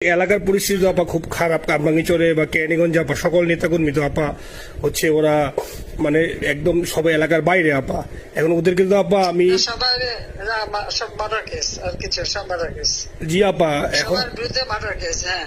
এলাকার পরিস্থিতি আপা খুব খারাপ কামরাঙ্গিচরে বা কেরানীগঞ্জে আপা সকল নেতাকর্মী তো আপা হচ্ছে ওরা মানে একদম সব এলাকার বাইরে আপা। এখন ওদেরকে তো আপা আমি জি আপা এখন বিরুদ্ধে মার্ডার কেস হ্যাঁ।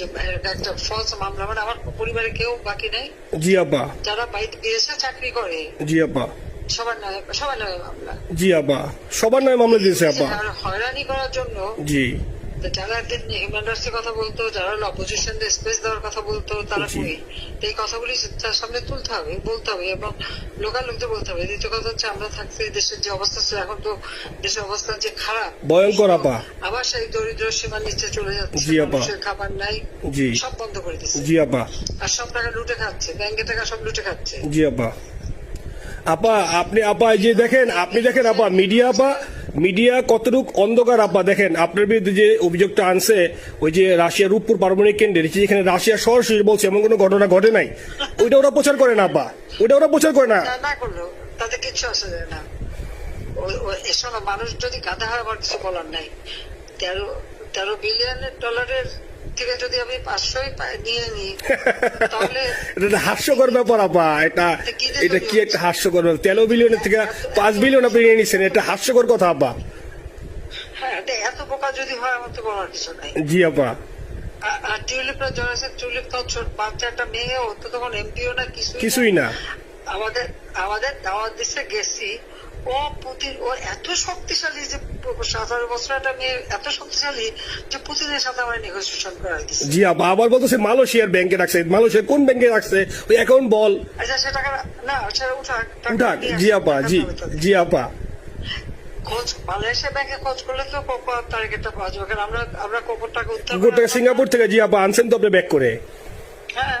একটা ফলস মামলা মানে আমার পরিবারে কেউ বাকি নেই। জি আপা যারা বাইরে বিদেশে চাকরি করে। জি আপা সবার নামে সবার নামে মামলা। জি আপা সবার নয় মামলা দিয়েছে আপা হয়রানি করার জন্য জি। যারা হিউম্যান রাইটস কথা বলতো যারা অপোজিশন স্পেস দেওয়ার কথা বলতো তারা। কই? এই কথাগুলি তার সামনে তুলতে হবে বলতে হবে এবং লোকাল লোকদের বলতে হবে। দ্বিতীয় কথা হচ্ছে আমরা থাকতে দেশের যে অবস্থা ছিল এখন তো দেশের অবস্থা যে খারাপ। ভয়ঙ্কর আপা আবার সেই দরিদ্র সীমার নিচে চলে যাচ্ছে মানুষের খাবার নাই জি। সব বন্ধ করে দিচ্ছে জি আপা। আর সব টাকা লুটে খাচ্ছে ব্যাংকে টাকা সব লুটে খাচ্ছে। জি আপা। আপা আপনি আপা যে দেখেন আপনি দেখেন আপা মিডিয়া আপা মিডিয়া কতটুক অন্ধকার আপা দেখেন আপনার বিরুদ্ধে যে অভিযোগটা আনছে ওই যে রাশিয়া রূপপুর পারমাণবিক কেন্দ্রে যেখানে রাশিয়া সরাসরি বলছে এমন কোনো ঘটনা ঘটে নাই ওইটা ওরা প্রচার করে না আপা ওইটা ওরা প্রচার করে না। না করলেও তাতে কিচ্ছু আসে যায় না। এসব মানুষ যদি গাধা হয় আমার কিছু বলার নাই তেরো তেরো বিলিয়ন ডলারের থেকে যদি আমি পাঁচশোই নিয়ে নিই তাহলে এটা হাস্যকর ব্যাপার আপা। এটা এটা কি একটা হাস্যকর ব্যাপার? তেরো বিলিয়নের থেকে পাঁচ বিলিয়ন আপনি নিয়ে নিচ্ছেন এটা হাস্যকর কথা আপা। হ্যাঁ এত বোকা যদি হয় আমার তো বলার কিছু নাই। জি আপা। আর- টিউলিপটা জড়াছে টিউলিপ তো ছোট বাচ্চা একটা মেয়ে ও তো তখন এমপিও না। কিছুই না। আমাদের আমাদের দাওয়াত দেশে গেছি। ও পুতিন ও এত শক্তিশালী যে সতেরো বছর একটা মেয়ে এত শক্তিশালী যে পুতিনের সাথে আমার নেগোসিয়েশন করা দিচ্ছে জি আপা আবার বলতেছে মালয়েশিয়ার ব্যাংকে রাখছে। মালয়েশিয়ার কোন ব্যাংকে রাখছে? ওই অ্যাকাউন্ট বল। আচ্ছা সে টাকা না সেটা উঠাক টাকা উঠাক। জি আপা জি জি আপা। খোঁজ মালয়েশিয়া ব্যাংকে খোঁজ করলে তো কোপার টার্গেটটা পাওয়া যাবে। কারণ আমরা আমরা কোপার টাকা সিঙ্গাপুর থেকে জি আপা আনছেন তো আপনি ব্যাক করে? হ্যাঁ।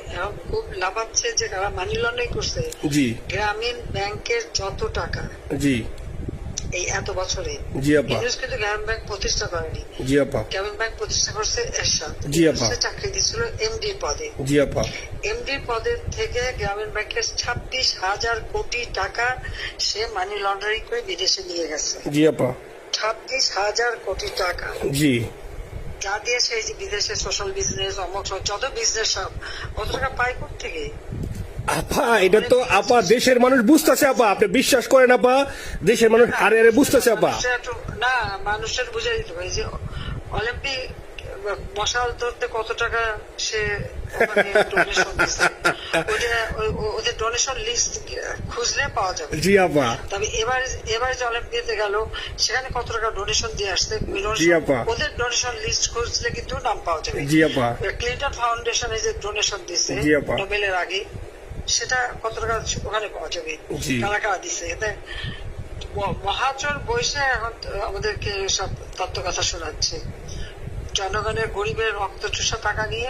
খুব লাভাচ্ছে যে যারা মানি লন্ডারিং করছে জি। গ্রামীণ ব্যাংকের যত টাকা জি। এই এত বছরে জি, আপা। কিন্তু গ্রামীণ ব্যাংক প্রতিষ্ঠা করেনি। জি আপা। গ্রামীণ ব্যাংক প্রতিষ্ঠা করছে এরশাদ। জি, আপা। চাকরি দিয়েছিল এমডি পদে। জি আপা। এমডি পদের থেকে গ্রামীণ ব্যাংকের ছাব্বিশ হাজার কোটি টাকা সে মানি লন্ডারিং করে বিদেশে নিয়ে গেছে। জি আপা। ছাব্বিশ হাজার কোটি টাকা। জি। যা দিয়েছে এই যে বিদেশে সোশ্যাল বিজনেস অমক যত বিজনেস সব কত টাকা পায় থেকে আপা এটা তো আপা দেশের মানুষ বুঝতেছে আপা আপনি বিশ্বাস করেন আপা দেশের মানুষ হারে হারে বুঝতেছে আপা। না মানুষের বুঝে দিতে হবে যে অলিম্পিক মশাল ধরতে কত টাকা সে ওদের ডোনেশন লিস্ট খুঁজলে পাওয়া যাবে। জি আপা। তবে এবার এবার যে অলিম্পিয়াতে গেল সেখানে কত টাকা ডোনেশন দিয়ে আসছে? জি আপা। ওদের ডোনেশন লিস্ট খুঁজলে কিন্তু নাম পাওয়া যাবে। জি আপা। ক্লিন্টন ফাউন্ডেশনে যে ডোনেশন আপা। নোবেলের আগে সেটা কত টাকা ওখানে পাওয়া যাবে। কারা এতে মহাজন বসে এখন আমাদেরকে সব তত্ত্ব কথা শোনাচ্ছে। জনগণের গরিবের রক্ত চুষা টাকা নিয়ে